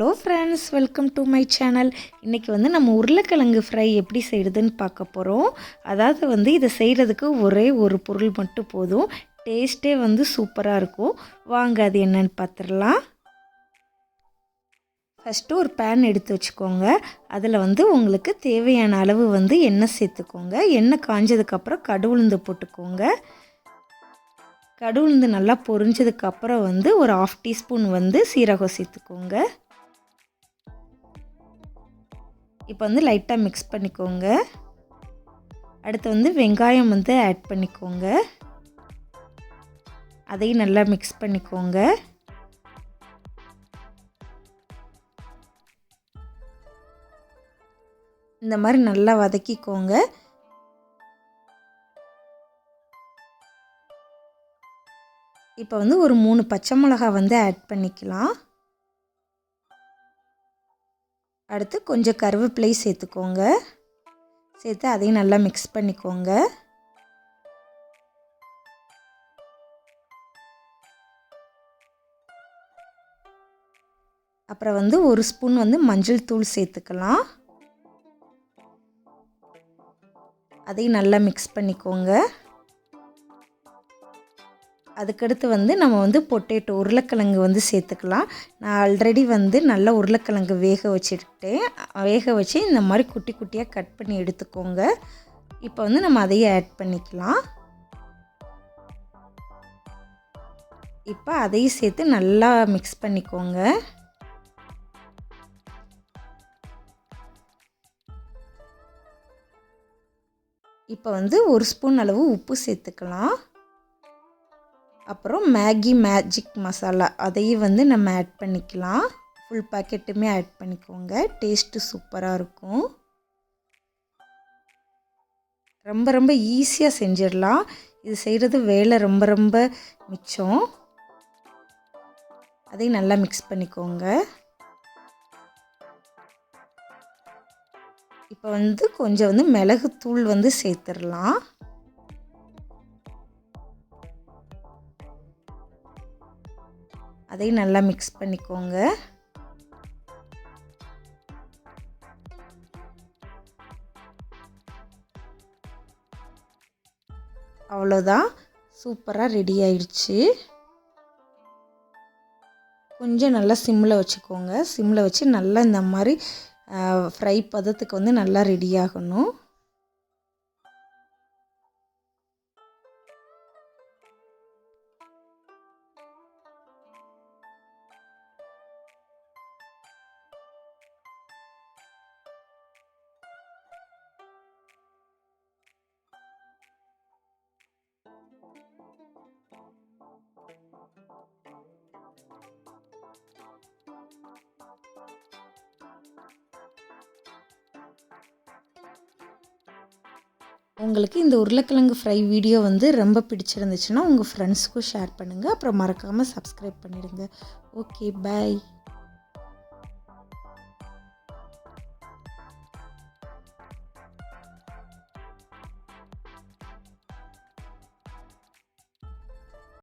Hello friends welcome to my channel இன்றைக்கி வந்து நம்ம உருளைக்கிழங்கு ஃப்ரை எப்படி செய்கிறதுன்னு பார்க்க போகிறோம் அதாவது வந்து இதை செய்கிறதுக்கு ஒரே ஒரு பொருள் மட்டும் போதும். டேஸ்ட்டே வந்து சூப்பராக இருக்கும். வாங்க அது என்னன்னு பார்த்துடலாம். ஃபஸ்ட்டு ஒரு பேன் எடுத்து வச்சுக்கோங்க. அதில் வந்து உங்களுக்கு தேவையான அளவு வந்து எண்ணெய் சேர்த்துக்கோங்க. எண்ணெய் காஞ்சதுக்கப்புறம் கடுவுளுந்து போட்டுக்கோங்க. கடுவுளுந்து நல்லா பொரிஞ்சதுக்கப்புறம் வந்து ஒரு ஆஃப் டீஸ்பூன் வந்து சீரகம் சேர்த்துக்கோங்க. இப்போ வந்து லைட்டாக மிக்ஸ் பண்ணிக்கோங்க. அடுத்து வந்து வெங்காயம் வந்து ஆட் பண்ணிக்கோங்க. அதையும் நல்லா மிக்ஸ் பண்ணிக்கோங்க. இந்த மாதிரி நல்லா வதக்கிக்கோங்க. இப்போ வந்து ஒரு மூணு பச்சை மிளகா வந்து ஆட் பண்ணிக்கலாம். அடுத்து கொஞ்சம் கருவேப்பிலை சேர்த்துக்கோங்க. சேர்த்து அதையும் நல்லா மிக்ஸ் பண்ணிக்கோங்க. அப்புறம் வந்து ஒரு ஸ்பூன் வந்து மஞ்சள் தூள் சேர்த்துக்கலாம். அதையும் நல்லா மிக்ஸ் பண்ணிக்கோங்க. அதுக்கடுத்து வந்து நம்ம வந்து பொட்டேட்டோ உருளைக்கிழங்கு வந்து சேர்த்துக்கலாம். நான் ஆல்ரெடி வந்து நல்லா உருளைக்கிழங்கு வேக வச்சுருக்கேன் வேக வச்சு இந்த மாதிரி குட்டி குட்டியாக கட் பண்ணி எடுத்துக்கோங்க. இப்போ வந்து நம்ம அதையே ஆட் பண்ணிக்கலாம். இப்போ அதையும் சேர்த்து நல்லா மிக்ஸ் பண்ணிக்கோங்க. இப்போ வந்து ஒரு ஸ்பூன் அளவு உப்பு சேர்த்துக்கலாம். அப்புறம் மேகி மேஜிக் மசாலா அதையும் வந்து நம்ம ஆட் பண்ணிக்கலாம். ஃபுல் பேக்கெட்டுமே ஆட் பண்ணிக்கோங்க. டேஸ்ட்டு சூப்பராக இருக்கும். ரொம்ப ரொம்ப ஈஸியாக செஞ்சிடலாம். இது செய்கிறது வேலை ரொம்ப ரொம்ப மிச்சம். அதையும் நல்லா மிக்ஸ் பண்ணிக்கோங்க. இப்போ வந்து கொஞ்சம் வந்து மிளகுத்தூள் வந்து சேர்த்துடலாம். அதையும் நல்லா மிக்ஸ் பண்ணிக்கோங்க. அவ்வளோதான் சூப்பராக ரெடி ஆயிடுச்சு. கொஞ்சம் நல்லா சிம்மில் வச்சுக்கோங்க. சிம்மில் வச்சு நல்லா இந்த மாதிரி ஃப்ரை பதத்துக்கு வந்து நல்லா ரெடி ஆகணும். உங்களுக்கு இந்த உருளைக்கிழங்கு ஃப்ரை வீடியோ வந்து ரொம்ப பிடிச்சிருந்துச்சுன்னா உங்கள் ஃப்ரெண்ட்ஸுக்கும் ஷேர் பண்ணுங்கள் அப்புறம் மறக்காமல் சப்ஸ்கிரைப் பண்ணிடுங்க. Okay bye